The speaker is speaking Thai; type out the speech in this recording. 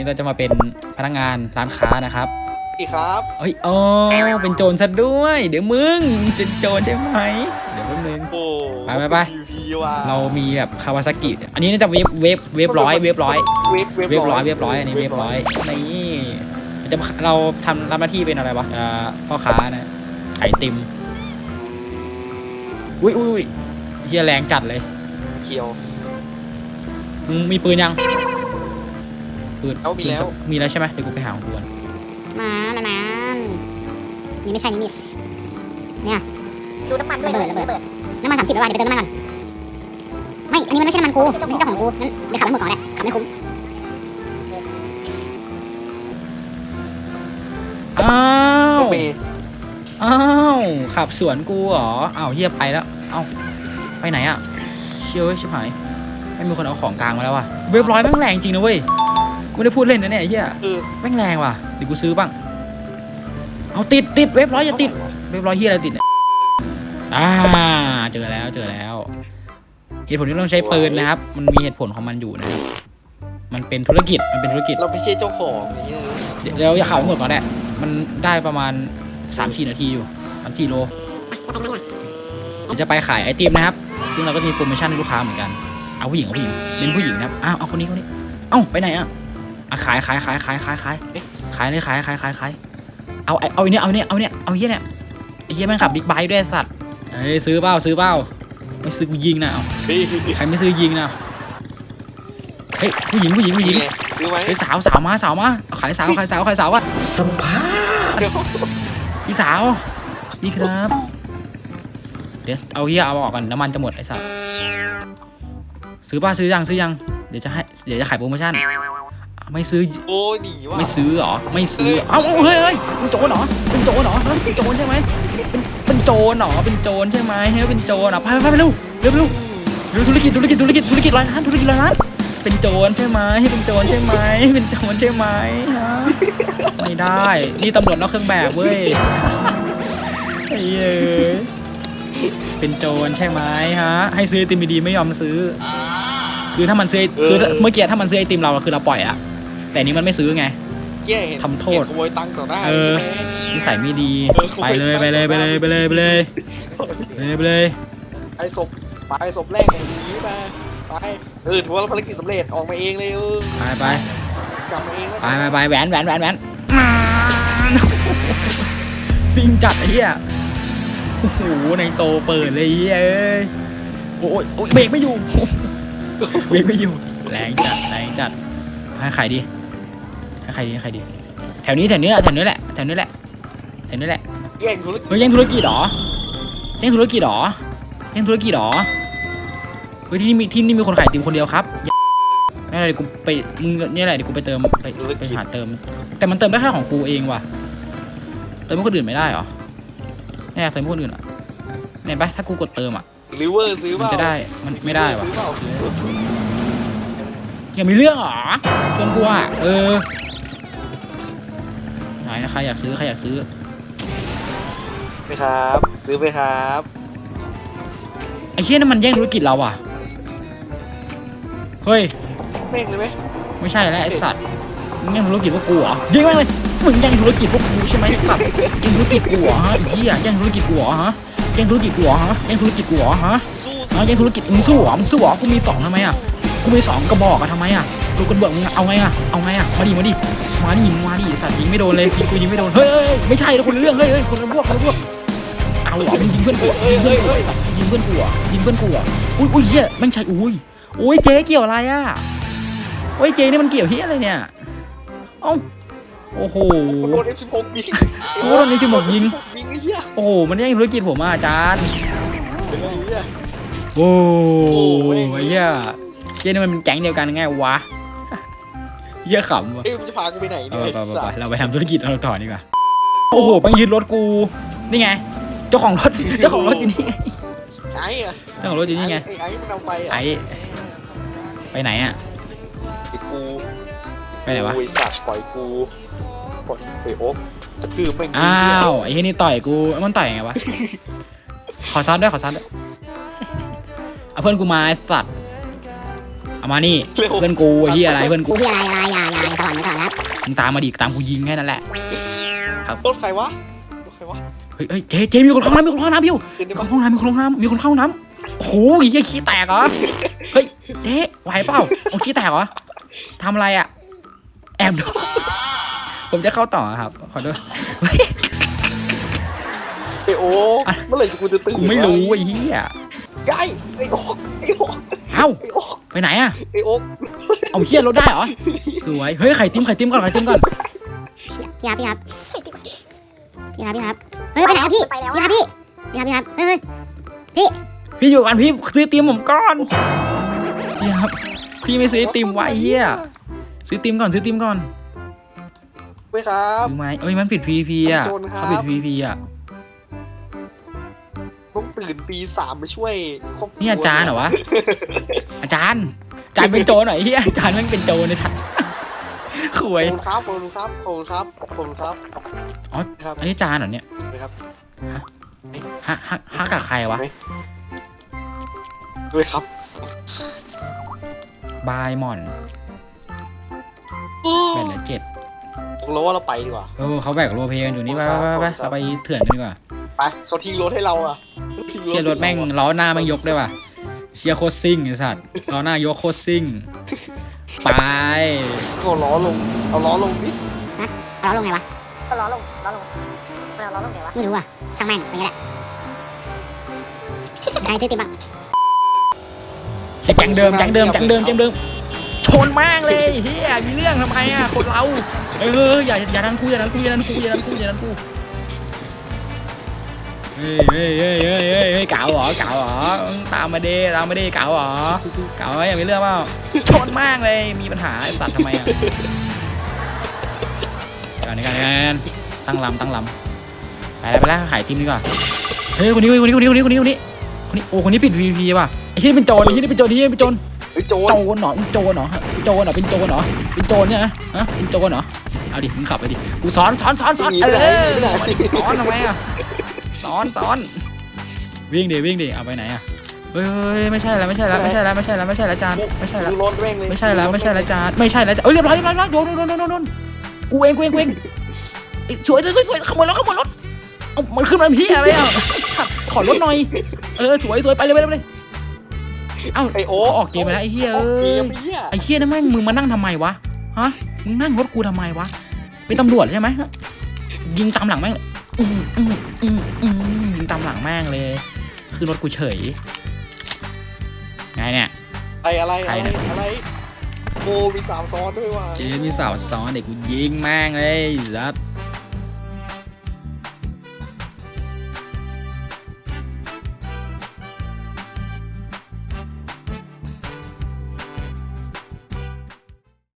นี้เราจะมาเป็นพนักงานร้านค้านะครับอีกครับเอ้ยอ๋อเป็นโจรซะด้วย เดี๋ยวมึงจะโจรใช่ไหมเดี๋ยวแป๊บนึง โอ้ไปไปไปพีว่ะเรามีแบบคาวาซากิ อันนี้น่าจะเวฟเวฟเวฟร้อยเวฟร้อยเวฟเวฟร้อยเวฟร้อยอันนี้เวฟร้อยนี่จะเราทำรับหน้าที่เป็นอะไรวะอ่าพ่อค้านะขายไอติมอุ้ยอุ้ยอุ้ยเฮียแรงจัดเลยเขียว มึงมีปืนยัง ปืนเอามีแล้ว ปืนมีแล้วใช่ไหมเดี๋ยวกูไปหาของกูก่อนมามามานี่ไม่ใช่นี่มีดเนี่ยดูน้ำมันด้วยระเบิดระเบิดน้ำมันสามสิบแล้วว่ะเดี๋ยวไปเติมน้ำมันก่อน ไม่ อันนี้มันไม่ใช่น้ำมันกู ไม่ใช่เจ้าของกู งั้นเดี๋ยวขับไปหมดก่อนแหละ ขับไม่คุ้ม อ้าวเมย์อ้าวขับสวนกูเหรออ้าวเฮียไปแล้วเอ้าไปไหนอะเชี่ยเว้ยชิบหายไม่มีคนเอาของกลางมาแล้วว่ะเว็บร้อยแม่งแรงจริงนะเว้ยกู ไม่ได้พูดเล่นนะเนี่ยไอ้เฮียเออแม่งแรงว่ะเดี๋ยวกูซื้อบ้าง เอาติดติดเว็บร้อยอย่าติดเว็บร้อยเฮียอะไรติดเนี่ยอ่าเจอแล้วเจอแล้ว เหตุผลที่ต้องใช้ปืนนะครับ มันมีเหตุผลของมันอยู่นะครับมันเป็นธุรกิจมันเป็นธุรกิจ เราไม่ใช่เจ้าของนี่เดี๋ยวเราอย่าข่าวหมดก่อนแหละมันได้ประมาณ3 4นาทีอยู่3 4โลเดี๋ยวจะไปขายไอติมนะครับ ซึ่งเราก็มีโปรโมชั่นให้ลูกค้าเหมือนกัน เอาผู้หญิงเอาผู้หญิงเป็นผู้หญิงนะครับอ้าวเอาคนนี้คนนี้ เอ้าไปไหนอะ อะขายขายขายขายขายขายเอ๊ะขายเลยขายขายขายขายเอาไอ้เอาไอ้เนี่ยเอาเนี่ยเอาเนี่ยเอาเฮียเนี่ยไอ้เฮียแม่งขับบิ๊กไบค์ด้วยไอ้สัตว์เอ้ยซื้อเปล่าซื้อเปล่าไม่ซื้อกูยิงนะเอาเฮ้ยใครไม่ซื้อยิงนะเฮ้ยผู้หญิงผู้หญิงผู้หญิงไงซื้อไหมเฮ้ยสาวสาวมาสาวมาเอาขายสาวขายสาวขายสาวอะสภาพเดี๋ยวพี่สาวนี่ครับเดี๋ยวเอาเฮียเอาออกกันน้ำมันจะหมดไอ้สัสซื้อป่ะซื้อยังซื้อยังเดี๋ยวจะให้เดี๋ยวจะขายโปรโมชั่น ไม่ซื้อ โอ้ยหนีว่ะไม่ซื้อเหรอ ไม่ซื้อ เอ้าเฮ้ยเฮ้ยเป็นโจรเหรอ เป็นโจรเหรอเฮ้ยเป็นโจรใช่ไหมเป็นเป็นโจรเหรอ เป็นโจรใช่ไหมเฮ้ยเป็นโจรอะไปไปไปเร็วเร็วเร็วเร็วธุรกิจธุรกิจธุรกิจธุรกิจร้อยล้านธุรกิจร้อยล้าน เป็นโจรใช่ไหมให้เป็นโจรใช่ไหมเป็นโจรใช่ไหมฮะไม่ได้ นี่ตำรวจนอกเครื่องแบบเว้ยไอ้เหี้ยเป็นโจรใช่ไหมฮะ ให้ซื้อไอติมดีๆไม่ยอมซื้อ คือถ้ามันซื้อคือเมื่อกี้ถ้ามันซื้อไอติมเราอะคือเราปล่อยอะ แต่อันนี้มันไม่ซื้อไงแย่เห็นทำโทษ เห็นขโมยตังค์ต่อหน้า เออ นิสัยไม่ดีไปเลยไปเลยไปเลยไปเลยไปเลยไปเลยไปเลย ไอ้ศพไปศพแรกของนี้มาไปเออถือว่าภารกิจสำเร็จออกมาเองเลยเออไปไปกลับมาเองแล้วไปไปไปแหวนแหวนแหวนแหวนซิงจัดไอ้เหี้ยโอ้โหในโตเปิดเลยไอ้เหี้ยเอ้ยโอ้ยโอ้ยเบรกไม่อยู่เบรกไม่อยู่แรงจัดแรงจัดให้ใครดี ให้ใครดีให้ใครดีแถวนี้แถวนี้แหละแถวนี้แหละแถวนี้แหละแถวนี้แหละแย่งธุรกิจเฮ้ยแย่งธุรกิจเหรอแย่งธุรกิจเหรอแย่งธุรกิจเหรอเฮ้ยที่นี่มีที่นี่มีคนขายไอติมคนเดียวครับนี่แหละเดี๋ยวกูไปมึงนี่แหละเดี๋ยวกูไปเติมไปไปหาเติม แต่มันเติมได้แค่ของกูเองว่ะ เติมให้คนอื่นไม่ได้เหรอเนี่ยเติมให้คนอื่นอะเนี่ยไปถ้ากูกดเติมอะริเวอร์ซื้อเปมันล่าจะได้มันไม่ได้ว่ะ ซื้อเปล่ายังมีเรื่องเหรอชวนกูอะเออ ไหนใครอยากซื้อใครอยากซื้อไปครับ ซื้อไปครับไอ้เชี่ยนั่นมันแย่งธุรกิจเราอะเฮ้ยเม่งเลยไหมไม่ใช่แล้วไอ้สัตว์มึงแย่งธุรกิจพวกกูเหรอยิงแม่งเลยมึงแย่งธุรกิจพวกกูใช่ไหมไอ้สัตว์แย่งธุรกิจกูเหรอฮะไอ้เหี้ยแย่งธุรกิจกูเหรอฮะแย่งธุรกิจกูเหรอฮะแย่งธุรกิจกูเหรอฮะสู้ฮะแย่งธุรกิจมึงสู้เหรอมึงสู้เหรอกูมีสองทำไมอะกูมีสองกระบอกอะทำไมอะกูกระบอกมึงเอาไงอะเอาไงอะมาดิมาดิ มาดิมาดิไอ้สัตว์ยิงไม่โดนเลยยิงกูยิงไม่โดนเฮ้ยเฮ้ยเฮ้ยไม่ใช่แล้วคนละเรื่องเฮ้ยเฮ้ยคนละพวกคนละพวกเอาเหรอมึงยิงเพื่อนกูเหรอยิงเพื่อนกูเหรอไอ้สัตว์ยิงเพื่อนกูเหรอยิงเพื่อนกูเหรออุ้ยอุ้ยเหี้ยแม่งใช่อุ้ยอุ้ยเจ๊เกี่ยวอะไรอะโอ้ยเจ๊นี่มันเกี่ยวเฮียอะไรเนี่ยเอ้าโอ้โหโดน F16 ยิงกูโดน F16 ยิงยิงไอ้เหี้ยโอ้โหมันแย่งธุรกิจผมอะอาจารย์เป็นไอ้เหี้ยโอ้โอ้ยไอ้เหี้ยเจ๊นี่มันเป็นแก๊งเดียวกันไงวะ เหี้ยขำวะเอ้ยมันจะพากูไปไหนเอาเนี่ยไปไอ้ไปสัไปสเราไปทำธุรกิจเราต่อดีกว่าโอ้โหไปยึดรถกู นี่ไง เจ้าของรถ เจ้าของรถอยู่นี่ไงไอ้อะเจ้าของรถอยู่นี่ไง ไอ้ไอ้มันเอาไปอะไอ้ไปไหนอะ ไอ้กูไปไหนวะโอ้ยสัตว์ปล่อยกูปล่อยไปโอ๊กจะคือไม่งอ้าว ไอ้เหี้ยนี่ต่อยกูมันต่อยยังไงวะ ขอซัดด้วยขอซัดด้วยเอาเพื่อนกูมาไอ้สัตว์เอามานี่ เพื่อนกูไอ้เหี้ยอะไรเพื่อนกู กูที่อะไรอะไรอย่าอ ย่าอย่าสลับอนไปก่อนครับมึงตามมาดิตามกูยิงแค่นั้นแหละรถใครวะรถใครวะเฮ้ยเฮ้ยเจเจมีคนเข้าห้องน้ำมีคนเข้าห้องน้ำพี่ขึ้นได้มีคปะนเข้าห้องน้ำมีคนเข้าห้องน้ำมีคนเข้าห้องน้ำโอ้โหไอ้เหี้ยขี้แตกเหรอเฮ้ยเจ๊ไหวเปล่าเอาขี้แตกเหรอทำอะไรอะแอบดูผมจะเข้าต่อครับขอโทษเฮ้ยไอโอ๊กเมื่อไหร่กูจะตื่นกูไม่รู้ไอ้เหี้ยไอ้ไอโอ๊กไอโอ๊กเอ้าไอโอ๊กไปไหนอะไอโอ๊ก เอาเหี้ยรถได้เหรอ สวย เฮ้ยไข่ติ้มไข่ติ้มก่อนไข่ติ้มก่อน พี่ครับพี่ครับพี่ครับพี่ครับเฮ้ยไปไหนครับพี่พี่ครับพี่พี่ครับพี่ครับเฮ้ยพี่อยู่กันพี่ซื้อติมผมก่อนพี่ครับ พี่ไม่ซื้อติมไว้เหี้ยซื้อติมก่อนซื้อติมก่อนไปครับ ซื้อไหมเอ้ยมันปิด PVP อะขอบคุณครับ เขาปิด PVP อะต้องตื่นตีสามไปช่วยครอบครัว นี่อาจารย์เหรอวะ อาจารย์อา จารย์เป็นโจรหน่อยเฮียอาจารย์แมันเป็นโจรในสัตว์ขขวยอบคุณครับขอบคุณครับขอบคุณครับขอบคุณครับอ๋อครับอันนี้อาจารย์เหรอเนี่ยนะครับฮะฮะฮะกับใครวะด้วยครับบายมอนแปดละเจ็ดผมรู้ว่าเราไปดีกว่าเออเขาแบกโรลเพลย์กันอยู่นี่ไปคไปรับไปไปครับเราไปเถื่อนกันดีกว่าไปเขาทิ้งรถให้เราอะทิ้งเชียร์รถแม่งล้อหน้าแม่งยกด้วยว่ะ เชียร์โคตรซิ่งไอ้สัตว์ล้อหน้ายกโคตรซิ่ง ไปเอาล้อลง เอาล้อลงนิเอาล้อลงไงวะเอาล้อลงล้อลงเอาล้อลงไงวะไม่รู้อะช่างแม่งไปงี้แหละ ใครซื้อติมบ้างใช่แก๊งเดิมแก๊งเดิมแก๊งเดิมแก๊งเดิมชนแม่งเลยเฮียมีเรื่องทำไมอะคนเราเอออย่าอย่าดันกูอย่าดันกูอย่าดันกูอย่าดันกูอย่าดันกูเฮ้ยเฮ้ยเฮ้ยเฮ้ยเฮ้ยเฮ้ยเก๋าเหรอเก๋าเหรอตามมาด้ตามมาด้เก๋าเหรอเก๋าไหมอย่ามีเรื่องเปล่าชนม่งเลยมีปัญหาไอ้สัตว์ทำไมอะกันกันกันตั้งลำตั้งลำไปแล้วไปแล้วหายทีมดีกว่าเฮ้ยคนนี้คนนี้คนนี้คนนี้คนนี้คนนี้คนนี้โอ้คนนี้ปิด PVP ป่ะไอ้ที่นี่เป็นโจรไอ้ที่นี่เป็นโจรไอ้ที่นี่เป็นโจรเฮ้ยโจรโจรเหรอมึงโจรเหรอโจรเหรอเป็นโจรเหรอเป็นโจรเนี่ยนะฮะเป็นโจรเหรอเอาดิมึงขับไปดิกูสอนสอนสอนสอนเออมาดิสอนทำไมอะ สอนสอนวิ่งดิวิ่งดิเอาไปไหนอะเฮ้ยเฮ้ยไม่ใช่แล้วไม่ใช่แล้วไม่ใช่แล้วไม่ใช่แล้วไม่ใช่แล้วจานไม่ใช่แล้วดูรถแม่งเลยไม่ใช่แล้วไม่ใช่แล้วจานไม่ใช่แล้วจานเอ้ยเรียบร้อยเรียบร้อยเรียบร้อยโดนโดนโดนโดนโดนกูเองกูเองกูเองไอ้สวยสวยสวยสวยขโมยรถขโมยรถเอามันขึ้นมาพี่อะไรอะขอรถหน่อย เออสวยสวยไปเลยไปเลยไปเลยเอ้าไอโอ๊เขากออกเกมไปแล้วไอ้เหี้ยโอ๊กเอ้เกยมไอ้เหี้ยไอ้เหี้ยนั่นแม่งมึงมานั่งทำไมวะฮะมึงนั่งรถกูทำไมวะเป็นตำรวจใช่ไหมฮะยิงตามหลังแม่งเลย อืมอืมอืมอืมยิงตามหลังแม่งเลย คือรถกูเฉย ไงเนี่ยไออะไรใครอะไรเนี่ย อะไรโมมีสามซ้อนด้วยว่ะเจมีสาวซ้อนเด็กกูยิงแม่งเลยจัด